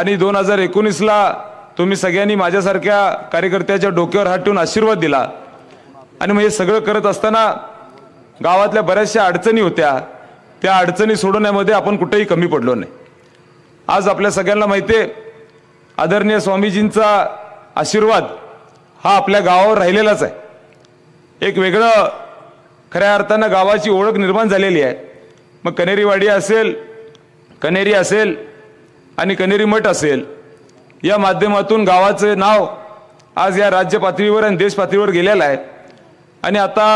आणि दोन हजार एकोणीसला तुम्ही सगळ्यांनी माझ्यासारख्या कार्यकर्त्याच्या डोक्यावर हात ठेवून आशीर्वाद दिला. आणि मग हे सगळं करत असताना गावातल्या बऱ्याचशा अडचणी होत्या. त्या अडचणी सोडवण्यामध्ये आपण कुठेही कमी पडलो नाही. आज आपल्या सगळ्यांना माहिती आहे आदरणीय स्वामीजींचा आशीर्वाद हा आपल्या गावावर राहिलेलाच आहे. एक वेगळं खऱ्या अर्थानं गावाची ओळख निर्माण झालेली आहे. मग कनेरीवाडी असेल कनेरी असेल आणि कनेरी मठ असेल. या माध्यमातून गावाचं नाव आज या राज्य पातळीवर आणि देश पातळीवर गेलेलं आहे. आणि आता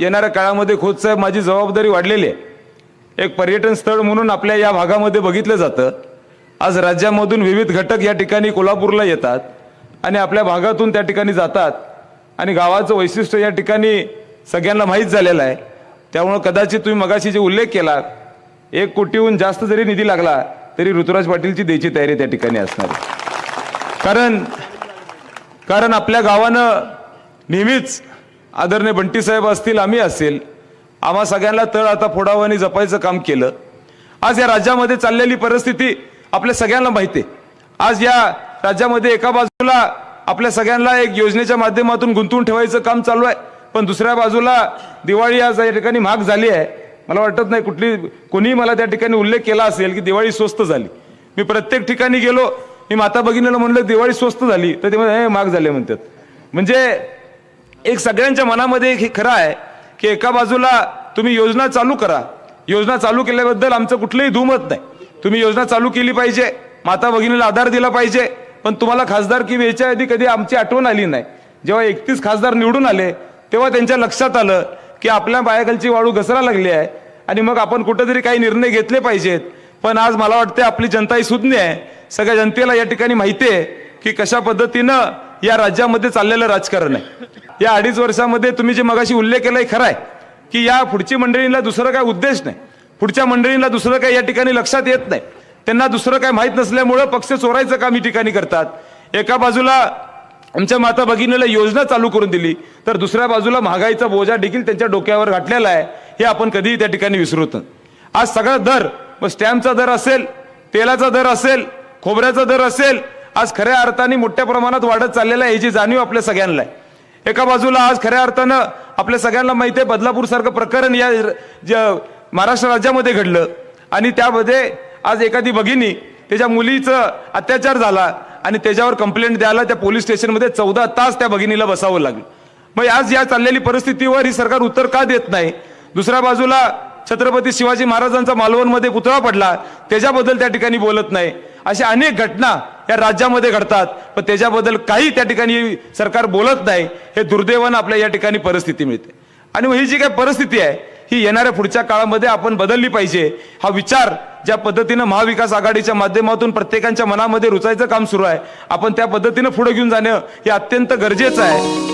येणाऱ्या काळामध्ये खोतसाहेब माझी जबाबदारी वाढलेली आहे. एक पर्यटन स्थळ म्हणून आपल्या या भागामध्ये बघितलं जातं. आज राज्यामधून विविध घटक या ठिकाणी कोल्हापूरला येतात आणि आपल्या भागातून त्या ठिकाणी जातात. आणि गावाचं वैशिष्ट्य या ठिकाणी सगळ्यांना माहीत झालेलं आहे. त्यामुळं कदाचित तुम्ही मगाशी जे उल्लेख केला एक कोटीहून जास्त जरी निधी लागला तरी ऋतुराज पाटीलची द्यायची तयारी त्या ठिकाणी असणार कारण कारण आपल्या गावानं नेहमीच आदरणीय बंटी साहेब असतील आम्ही असेल आम्हा सगळ्यांना तळ आता फोडावं आणि जपायचं काम केलं. आज या राज्यामध्ये चाललेली परिस्थिती आपल्या सगळ्यांना माहिती आहे. आज या राज्यामध्ये एका बाजूला आपल्या सगळ्यांना एक योजनेच्या माध्यमातून गुंतवून ठेवायचं काम चालू आहे पण दुसऱ्या बाजूला दिवाळी आज या ठिकाणी महाग झाली आहे. मला वाटत नाही कुठली कोणीही मला त्या ठिकाणी उल्लेख केला असेल की दिवाळी स्वस्त झाली. मी प्रत्येक ठिकाणी गेलो मी माता भगिनीला म्हणलं दिवाळी स्वस्त झाली. तर ते म्हणजे "हे, महाग झाले म्हणतात. म्हणजे एक सगळ्यांच्या मनामध्ये एक हे खरं आहे की एका बाजूला तुम्ही योजना चालू करा. योजना चालू केल्याबद्दल आमचं कुठलंही धुमत नाही. तुम्ही योजना चालू केली पाहिजे माता भगिनीला आधार दिला पाहिजे पण तुम्हाला खासदार की याच्या आधी कधी आमची आठवण आली नाही. जेव्हा एकतीस खासदार निवडून आले तेव्हा त्यांच्या लक्षात आलं की आपल्या पायाखालची वाळू घसरा लागली आहे. आणि मग आपण कुठेतरी काही निर्णय घेतले पाहिजेत. पण आज मला वाटते आपली जनता ही सुज्ञ आहे. सगळ्या जनतेला या ठिकाणी माहिती आहे की कशा पद्धतीनं या राज्यामध्ये चाललेलं राजकारण आहे. या अडीच वर्षामध्ये तुम्ही जे मगाशी उल्लेख केलाय खरं आहे की या पुढची मंडळींना दुसरं काय उद्देश नाही. पुढच्या मंडळींना दुसरं काय या ठिकाणी लक्षात येत नाही. त्यांना दुसरं काय माहीत नसल्यामुळं पक्ष चोरायचं काम ही ठिकाणी करतात. एका बाजूला आमच्या माता भगिनीला योजना चालू करून दिली तर दुसऱ्या बाजूला महागाईचा बोजा देखील त्यांच्या डोक्यावर घातलेला आहे. हे आपण कधीही त्या ठिकाणी विसरत आज सगळा दर मग स्टॅम्पचा दर असेल तेलाचा दर असेल खोबऱ्याचा दर असेल आज खऱ्या अर्थाने मोठ्या प्रमाणात वाढत चाललेला आहे याची जाणीव आपल्या सगळ्यांना आहे. एका बाजूला आज खऱ्या अर्थानं आपल्या सगळ्यांना माहिती आहे बदलापूर सारखं प्रकरण या ज- महाराष्ट्र राज्यामध्ये घडलं. आणि त्यामध्ये आज एखादी भगिनी त्याच्या मुलीचं अत्याचार झाला आणि त्याच्यावर कंप्लेंट द्यायला त्या पोलीस स्टेशनमध्ये चौदा तास त्या भगिनीला बसावं लागलं. मग आज या चाललेली परिस्थितीवर ही सरकार उत्तर का देत नाही? दुसऱ्या बाजूला छत्रपती शिवाजी महाराजांचा मालवणमध्ये पुतळा पडला. त्याच्याबद्दल त्या ठिकाणी बोलत नाही. अशा अनेक घटना या राज्यामध्ये घडतात. पण त्याच्याबद्दल काही त्या ठिकाणी सरकार बोलत नाही. हे दुर्दैवानं आपल्या या ठिकाणी परिस्थिती मिळते. आणि मग ही जी काही परिस्थिती आहे ही येणाऱ्या पुढच्या काळामध्ये आपण बदलली पाहिजे. हा विचार ज्या पद्धतीनं महाविकास आघाडीच्या माध्यमातून प्रत्येकाच्या मनामध्ये रुचायचं काम सुरू आहे. आपण त्या पद्धतीनं पुढे घेऊन जाणं हे अत्यंत गरजेचं आहे.